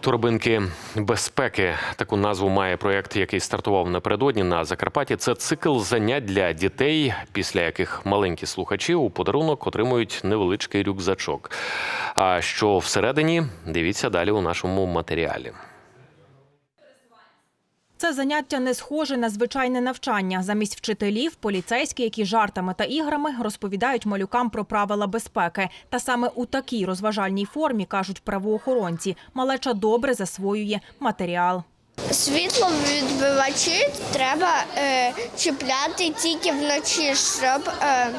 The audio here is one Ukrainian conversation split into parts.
Торбинки безпеки таку назву має проєкт, який стартував напередодні на Закарпатті. Це цикл занять для дітей, після яких маленькі слухачі у подарунок отримують невеличкий рюкзачок. А що всередині, дивіться далі у нашому матеріалі. Це заняття не схоже на звичайне навчання. Замість вчителів, поліцейські, які жартами та іграми розповідають малюкам про правила безпеки. Та саме у такій розважальній формі кажуть правоохоронці. Малеча добре засвоює матеріал. Світловідбивачі треба е, чіпляти тільки вночі, щоб, е,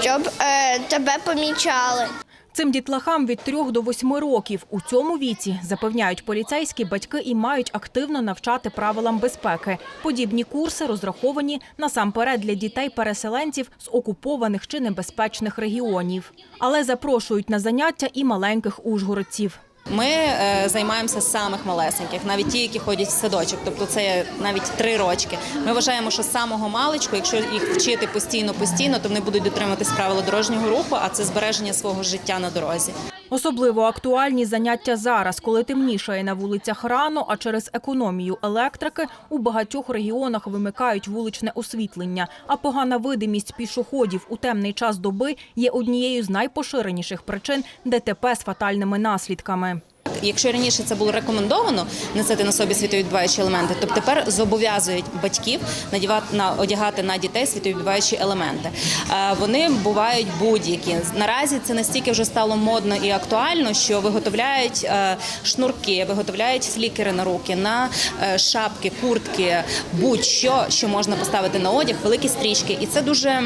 щоб е, тебе помічали. Цим дітлахам від трьох до восьми років у цьому віці запевняють поліцейські батьки і мають активно навчати правилам безпеки. Подібні курси розраховані насамперед для дітей-переселенців з окупованих чи небезпечних регіонів. Але запрошують на заняття і маленьких ужгородців. Ми е, займаємося самих малесеньких, навіть ті, які ходять в садочок, тобто це навіть три рочки. Ми вважаємо, що з самого маличку, якщо їх вчити постійно, постійно, то вони будуть дотримуватись правил дорожнього руху, а це збереження свого життя на дорозі. Особливо актуальні заняття зараз, коли темнішає на вулицях рано, а через економію електрики у багатьох регіонах вимикають вуличне освітлення. А погана видимість пішоходів у темний час доби є однією з найпоширеніших причин ДТП з фатальними наслідками. Якщо раніше це було рекомендовано носити на собі світовідбиваючі елементи, то тепер зобов'язують батьків надівати на одягати на дітей світовідбиваючі елементи. Е, Вони бувають будь-які. Наразі це настільки вже стало модно і актуально, що виготовляють е, шнурки, виготовляють флікери на руки, на е, шапки, куртки, будь-що, що можна поставити на одяг, великі стрічки, і це дуже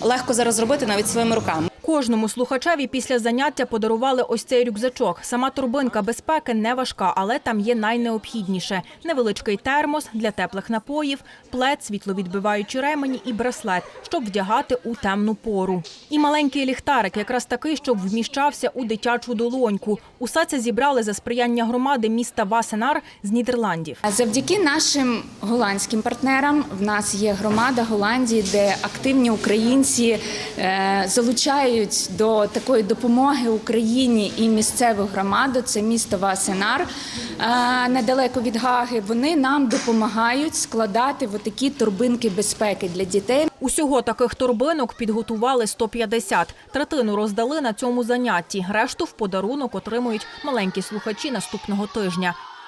легко зараз зробити навіть своїми руками. Кожному слухачеві після заняття подарували ось цей рюкзачок. Сама торбинка безпеки не важка, але там є найнеобхідніше: невеличкий термос для теплих напоїв, плед, світловідбиваючі ремені і браслет, щоб вдягати у темну пору. І маленький ліхтарик, якраз такий, щоб вміщався у дитячу долоньку. Усе це зібрали за сприяння громади міста Васенар з Нідерландів. Завдяки нашим голландським партнерам в нас є громада Голландії, де активні українці е, залучають до такої допомоги Україні і місцеву громаду. Це місто Васенар е, недалеко від Гаги. Вони нам допомагають складати такі торбинки безпеки для дітей. Усього таких торбинок підготували 150. Третину роздали на цьому занятті. Решту в подарунок отримують маленькі слухачі наступного тижня.